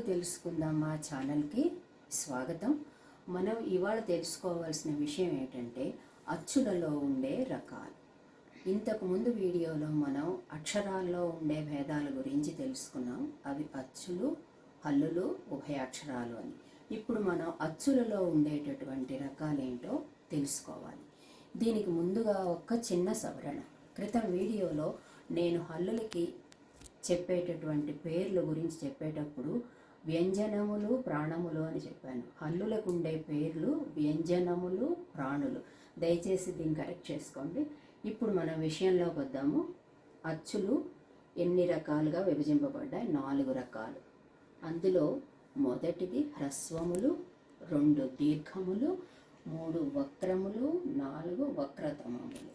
తెలుసుకుందాం మా ఛానల్కి స్వాగతం. మనం ఇవాళ తెలుసుకోవాల్సిన విషయం ఏంటంటే అచ్చులలో ఉండే రకాలు. ఇంతకు ముందు వీడియోలో మనం అక్షరాల్లో ఉండే భేదాల గురించి తెలుసుకున్నాం. అవి అచ్చులు హల్లులు ఉభయ అక్షరాలు అని. ఇప్పుడు మనం అచ్చులలో ఉండేటటువంటి రకాలేంటో తెలుసుకోవాలి. దీనికి ముందుగా ఒక చిన్న సవరణ. క్రితం వీడియోలో నేను హల్లులకి చెప్పేటటువంటి పేర్ల గురించి చెప్పేటప్పుడు వ్యంజనములు ప్రాణములు అని చెప్పాను. హల్లులకు ఉండే పేర్లు వ్యంజనములు ప్రాణులు. దయచేసి దీన్ని కరెక్ట్ చేసుకోండి. ఇప్పుడు మనం విషయంలోకి వద్దాము. అచ్చులు ఎన్ని రకాలుగా విభజింపబడ్డాయి? నాలుగు రకాలు. అందులో మొదటిది హ్రస్వములు రెండు దీర్ఘములు మూడు వక్రములు నాలుగు వక్రతమములు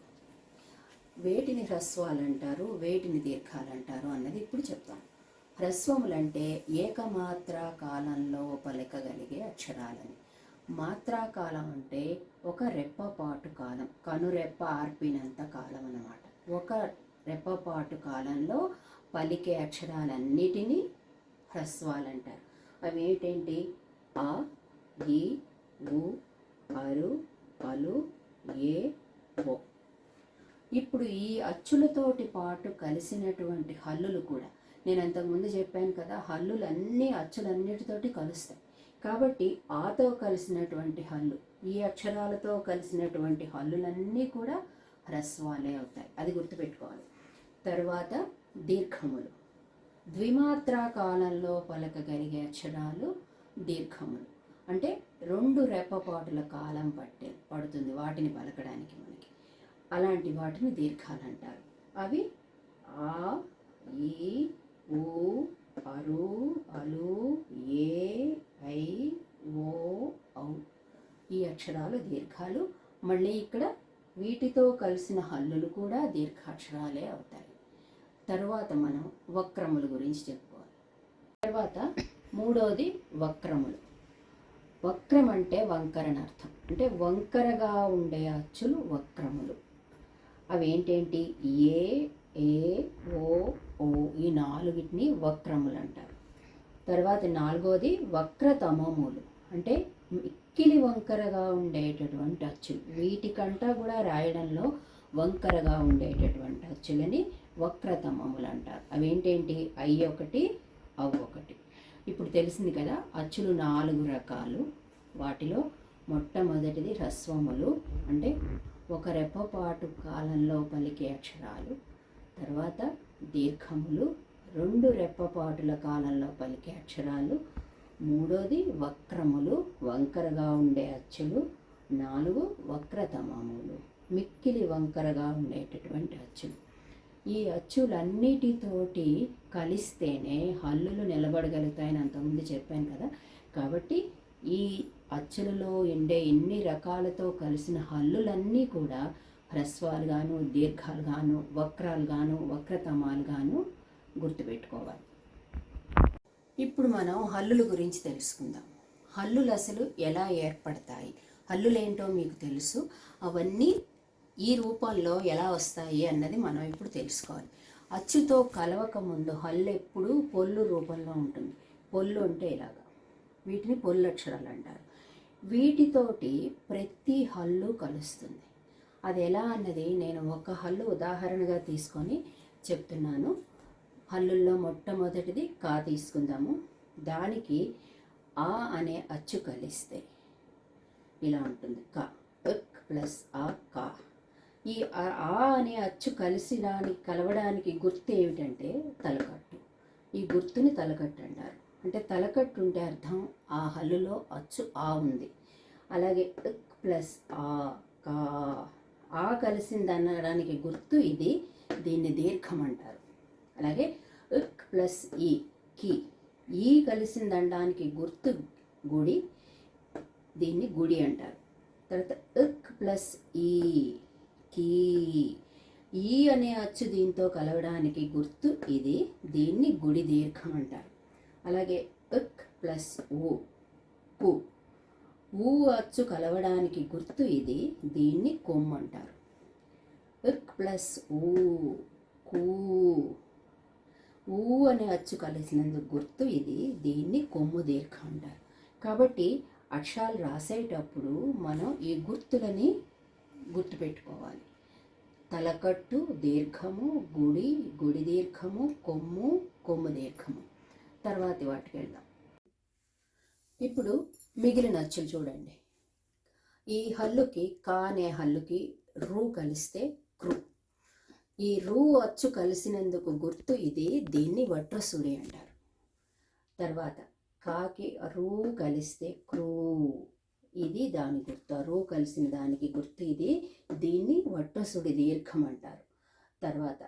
వేటిని హ్రస్వాలు అంటారు వేటిని దీర్ఘాలు అంటారు అన్నది ఇప్పుడు చెప్తాను. హ్రస్వములంటే ఏకమాత్రా కాలంలో పలకగలిగే అక్షరాలని. మాత్రాకాలం అంటే ఒక రెప్పపాటు కాలం కనురెప్ప ఆర్పినంత కాలం అన్నమాట. ఒక రెప్పపాటు కాలంలో పలికే అక్షరాలన్నిటినీ హ్రస్వాలు అంటారు అవి ఏంటంటి ఆ ఈ ఉ అరు అలు ఏ ఓ ఇప్పుడు ఈ అచ్చులతోటి పాటు కలిసినటువంటి హల్లులు కూడా నేను అంతకుముందు చెప్పాను కదా హల్లులన్నీ అచ్చులన్నిటితోటి కలుస్తాయి. కాబట్టి ఆతో కలిసినటువంటి హల్లు ఈ అక్షరాలతో కలిసినటువంటి హల్లులన్నీ కూడా హ్రస్వాలే అవుతాయి. అది గుర్తుపెట్టుకోవాలి. తర్వాత దీర్ఘములు. ద్విమాత్రా కాలంలో పలకగలిగే అక్షరాలు దీర్ఘములు. అంటే రెండు రెప్పపాటుల కాలం పట్టే పడుతుంది వాటిని పలకడానికి మనకి. అలాంటి వాటిని దీర్ఘాలు అంటారు. అవి ఆ ఈ ఉ అరు అలు ఏ ఐ ఓ ఔ. ఈ అక్షరాలు దీర్ఘాలు. మళ్ళీ ఇక్కడ వీటితో కలిసిన హల్లులు కూడా దీర్ఘాక్షరాలే అవుతాయి. తరువాత మనం వక్రముల గురించి చెప్పుకోవాలి. తర్వాత మూడవది వక్రములు. వక్రం అంటే వంకర అర్థం అంటే వంకరగా ఉండే అచ్చులు వక్రములు. అవి ఏంటేంటి ఏ ఏ వక్రములు అంటారు తర్వాత నాలుగోది వక్రతమములు. అంటే మిక్కిలి వంకరగా ఉండేటటువంటి అచ్చులు. వీటికంటా కూడా రాయడంలో వంకరగా ఉండేటటువంటి అచ్చులని వక్రతమములు అంటారు అవి ఏంటేంటి ఐ ఒకటి అవ్ ఒకటి. ఇప్పుడు తెలిసింది కదా అచ్చులు నాలుగు రకాలు. వాటిలో మొట్టమొదటిది హ్రస్వములు అంటే ఒక రెప్పపాటు కాలంలో పలికే అక్షరాలు. తర్వాత దీర్ఘములు రెండు రెప్పపాటుల కాలంలో పలికే అక్షరాలు. మూడోది వక్రములు వంకరగా ఉండే అచ్చులు. నాలుగు వక్రతమములు మిక్కిలి వంకరగా ఉండేటటువంటి అచ్చులు. ఈ అచ్చులన్నిటితోటి కలిస్తేనే హల్లులు నిలబడగలుగుతాయని అంతకుముందు చెప్పాను కదా. కాబట్టి ఈ అచ్చులలో ఉండే ఎన్ని రకాలతో కలిసిన హల్లులన్నీ కూడా హ్రస్వాలు గాను దీర్ఘాలు గాను వక్రాలు గాను వక్రతమాలు గాను గుర్తుపెట్టుకోవాలి. ఇప్పుడు మనం హల్లుల గురించి తెలుసుకుందాం. హల్లులు అసలు ఎలా ఏర్పడతాయి? హల్లులేంటో మీకు తెలుసు. అవన్నీ ఈ రూపంలో ఎలా వస్తాయి అన్నది మనం ఇప్పుడు తెలుసుకోవాలి. అచ్చుతో కలవక ముందు హల్లు ఎప్పుడు పొల్లు రూపంలో ఉంటుంది. పొల్లు అంటే ఇలాగా వీటిని పొల్లు అక్షరాలు అంటారు. వీటితోటి ప్రతి హల్లు కలుస్తుంది. అది ఎలా అన్నది నేను ఒక హల్లు ఉదాహరణగా తీసుకొని చెప్తున్నాను. హల్లుల్లో మొట్టమొదటిది కా తీసుకుందాము. దానికి ఆ అనే అచ్చు కలిస్తే ఇలా ఉంటుంది. కా. ఎక్ ప్లస్ ఆ కా. ఈ ఆ అనే అచ్చు కలిసిడానికి కలవడానికి గుర్తు ఏమిటంటే తలకట్టు. ఈ గుర్తుని తలకట్టు అంటారు. అంటే తలకట్టు ఉంటే అర్థం ఆ హల్లులో అచ్చు ఆ ఉంది. అలాగే ఎక్ ప్లస్ ఆ కా. ఆ కలిసింది అనడానికి గుర్తు ఇది దీన్ని దీర్ఘం అంటారు. అలాగే ఇక్ ప్లస్ ఈ కి. ఈ కలిసిన దండానికి గుర్తు గుడి దీన్ని గుడి అంటారు. తర్వాత ఇక్ ప్లస్ ఈ కీ. ఈ అనే అచ్చు దీంతో కలవడానికి గుర్తు ఇది దీన్ని గుడి దీర్ఘం అంటారు. అలాగే ఇక్ ప్లస్ ఊ కు. ఊ అచ్చు కలవడానికి గుర్తు ఇది దీన్ని కొమ్ము అంటారు. ఇక్ ప్లస్ ఊ కూ. ఊ అనే అచ్చు కలిసినందుకు గుర్తు ఇది. దీన్ని కొమ్ము దీర్ఘ అంటారు. కాబట్టి అక్షరాలు రాసేటప్పుడు మనం ఈ గుర్తులని గుర్తుపెట్టుకోవాలి. తలకట్టు దీర్ఘము గుడి గుడి దీర్ఘము కొమ్ము కొమ్ము దీర్ఘము. తర్వాతి వాటికి వెళ్దాం. ఇప్పుడు మిగిలిన అచ్చులు చూడండి. ఈ హల్లుకి కా అనే హల్లుకి రూ కలిస్తే క్రూ ఈ రూ అచ్చు కలిసినందుకు గుర్తు ఇది దీన్ని వట్రసుడి అంటారు. తర్వాత కాకి రూ కలిస్తే క్రూ. ఇది దాని గుర్తు. రూ కలిసిన దానికి గుర్తు ఇది దీన్ని వట్రసుడి దీర్ఘం అంటారు. తర్వాత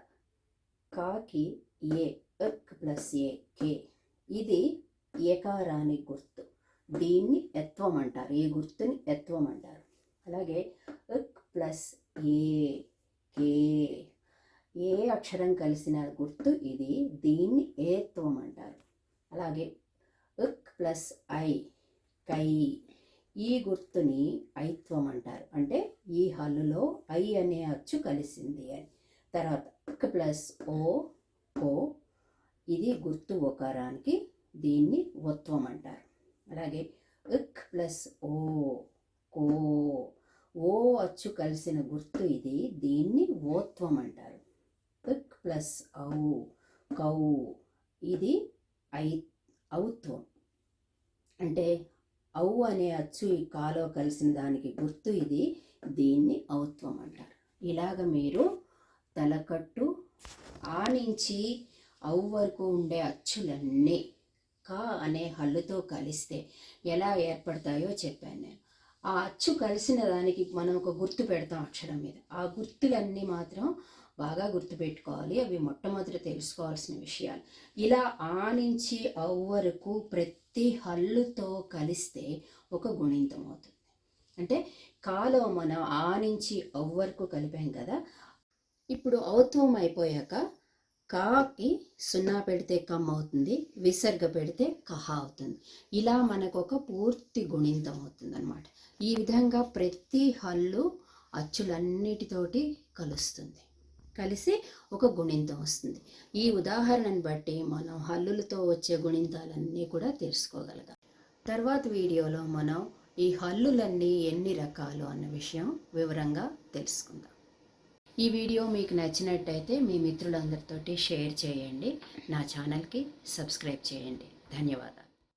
కాకి ఏ ఎక్ ప్లస్ ఏ కే. ఇది ఏకారాని గుర్తు. దీన్ని ఎత్వం అంటారు. ఈ గుర్తుని ఎత్వం అంటారు. అలాగే ఎక్ ప్లస్ ఏ కే. ఏ అక్షరం కలిసిన గుర్తు ఇది దీన్ని ఏత్వం అంటారు. అలాగే ఉక్ ప్లస్ ఐ కై ఈ గుర్తుని ఐత్వం అంటారు. అంటే ఈ హల్లులో ఐ అనే అచ్చు కలిసింది అని. తర్వాత ఉక్ ప్లస్ ఓ ఓ ఇది గుర్తు ఒకారానికి దీన్ని ఒత్వం అంటారు. అలాగే ఉక్ ప్లస్ ఓ కో ఓ అచ్చు కలిసిన గుర్తు ఇది దీన్ని ఓత్వం అంటారు. ఉక్ ప్లస్ ఔ కౌ ఇది ఐ ఔత్వం అంటే ఔ అనే అచ్చు ఈ కాలో కలిసిన దానికి గుర్తు ఇది దీన్ని ఔత్వం అంటారు. ఇలాగ మీరు తలకట్టు ఆ నుంచి ఔ వరకు ఉండే అచ్చులన్నీ కా అనే హల్లుతో కలిస్తే ఎలా ఏర్పడతాయో చెప్పాను నేను. ఆ అచ్చు కలిసిన దానికి మనం ఒక గుర్తు పెడతాం అక్షరం మీద. ఆ గుర్తులన్నీ మాత్రం బాగా గుర్తుపెట్టుకోవాలి. అవి మొట్టమొదట తెలుసుకోవాల్సిన విషయాలు. ఇలా ఆ నుంచి ఔ వరకు ప్రతి హల్లుతో కలిస్తే ఒక గుణింతం అవుతుంది. అంటే కాలో మనం ఆ నుంచి ఔ వరకు కలిపాం కదా ఇప్పుడు ఔత్వం అయిపోయాక కాకి సున్నా పెడితే కమ్ అవుతుంది విసర్గ పెడితే కహ అవుతుంది. ఇలా మనకు ఒక పూర్తి గుణింతం అవుతుంది అనమాట ఈ విధంగా ప్రతి హల్లు అచ్చులన్నిటితోటి కలుస్తుంది. కలిసి ఒక గుణింతం వస్తుంది. ఈ ఉదాహరణను బట్టి మనం హల్లులతో వచ్చే గుణింతాలన్నీ కూడా తెలుసుకోగలగాలి తర్వాత వీడియోలో మనం ఈ హల్లులన్నీ ఎన్ని రకాలు అన్న విషయం వివరంగా తెలుసుకుందాం. ఈ వీడియో మీకు నచ్చినట్టయితే మీ మిత్రులందరితోటి షేర్ చేయండి. నా ఛానల్కి సబ్స్క్రైబ్ చేయండి. ధన్యవాదాలు.